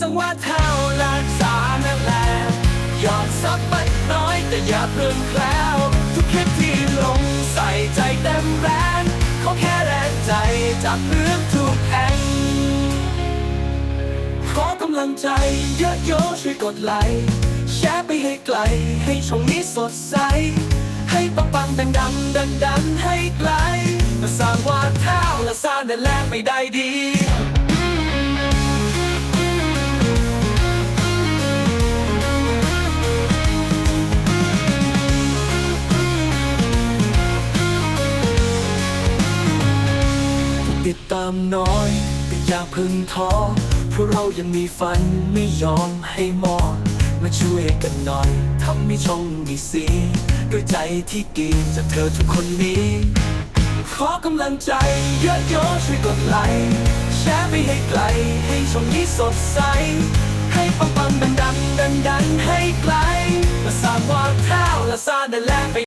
สังวาเท่าลานสานั่นแหละยอดซับมันน้อยแต่อย่าเพิ่งแคล้วทุกคลิปที่ลงใส่ใจเต็มแรงเขอแค่แรงใจจากเรื่องทุกแห่งขอกำลังใจเยอะโยช่วยกดไลค์แชร์ไปให้ไกล ให้ช่องนี้สดใส ให้ปังปังดังดังดังดังให้ไกลสร้างวาเท้าและสร้างแดนแรงไปได้ดี ติดตามน้อยแต่อย่าเพึ่งท้อเพราะเรายังมีฝันไม่ยอมให้มอดมาช่วยกันหน่อยทำให้ช่องมีสีด้วยใจที่ดีจากเธอทุกคนนี้ ขอกำลังใจเยอะโยช่วยกดไลค์แชร์ไปให้ไกล ให้ช่องนี้สดใส ให้ปังปังดังดังดังดังให้ไกลและสร้างวางเท้าและสร้างแดนแรงไป